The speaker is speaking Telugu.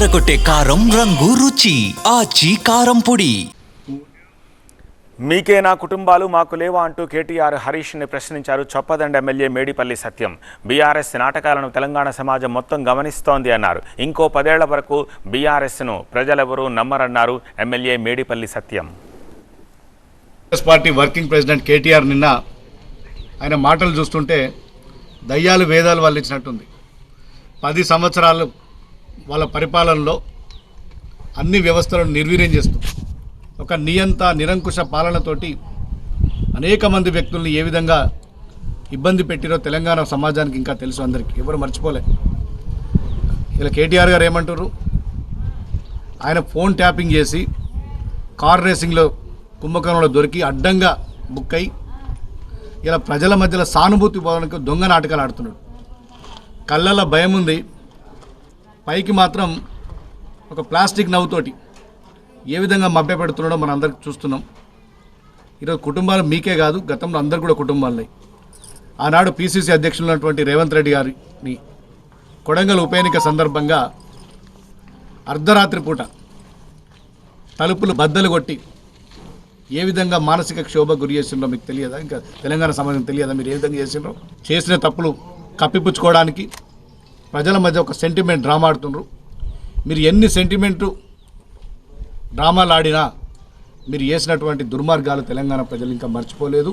అదరగొట్టే కారం రంగు రుచి ఆచి కారం పొడి. మీకే నా కుటుంబాలు మాకు లేవా అంటూ కేటీఆర్ హరీష్ని ప్రశ్నించారు చొప్పదండ ఎమ్మెల్యే మేడిపల్లి సత్యం. బీఆర్ఎస్ నాటకాలను తెలంగాణ సమాజం మొత్తం గమనిస్తోంది అన్నారు. ఇంకో పదేళ్ళ వరకు బీఆర్ఎస్ను ప్రజలెవరూ నమ్మరన్నారు MLA Medipally Satyam. Congress party working president KTR నిన్న ఆయన మాటలు చూస్తుంటే దయ్యాలు వేదాలు వాళ్ళు ఇచ్చినట్టుంది పది సంవత్సరాలు వాళ్ళ పరిపాలనలో అన్ని వ్యవస్థలను నిర్వీర్యం చేస్తూ ఒక నియంత నిరంకుశ పాలనతోటి అనేక మంది వ్యక్తుల్ని ఏ విధంగా ఇబ్బంది పెట్టిరో తెలంగాణ సమాజానికి ఇంకా తెలుసు అందరికీ. ఎవరు మర్చిపోలే. ఇలా కేటీఆర్ గారు ఏమంటారు ఆయన ఫోన్ ట్యాపింగ్ చేసి కార్ రేసింగ్లో కుంభకోణంలో దొరికి అడ్డంగా బుక్ అయి ఇలా ప్రజల మధ్యలో సానుభూతి పోవడానికి దొంగ నాటకాలు ఆడుతున్నాడు. కళ్ళల్లో భయం ఉంది. పైకి మాత్రం ఒక ప్లాస్టిక్ నవ్వుతోటి ఏ విధంగా మభ్య పెడుతున్నాడో మనం అందరికి చూస్తున్నాం. ఈరోజు కుటుంబాలు మీకే కాదు గతంలో అందరు కూడా కుటుంబాలు ఆనాడు పిసిసి అధ్యక్షులు ఉన్నటువంటి రేవంత్ రెడ్డి గారిని కొడంగల్ ఉప ఎన్నిక సందర్భంగా అర్ధరాత్రి పూట తలుపులు బద్దలు కొట్టి ఏ విధంగా మానసిక క్షోభ గురి చేసిండ్రో మీకు తెలియదా? ఇంకా తెలంగాణ సమాజం తెలియదా మీరు ఏ విధంగా చేసిండ్రో? చేసిన తప్పులు కప్పిపుచ్చుకోవడానికి ప్రజల మధ్య ఒక సెంటిమెంట్ డ్రామా ఆడుతుండ్రు. మీరు ఎన్ని సెంటిమెంటు డ్రామాలు ఆడినా మీరు చేసినటువంటి దుర్మార్గాలు తెలంగాణ ప్రజలు ఇంకా మర్చిపోలేదు.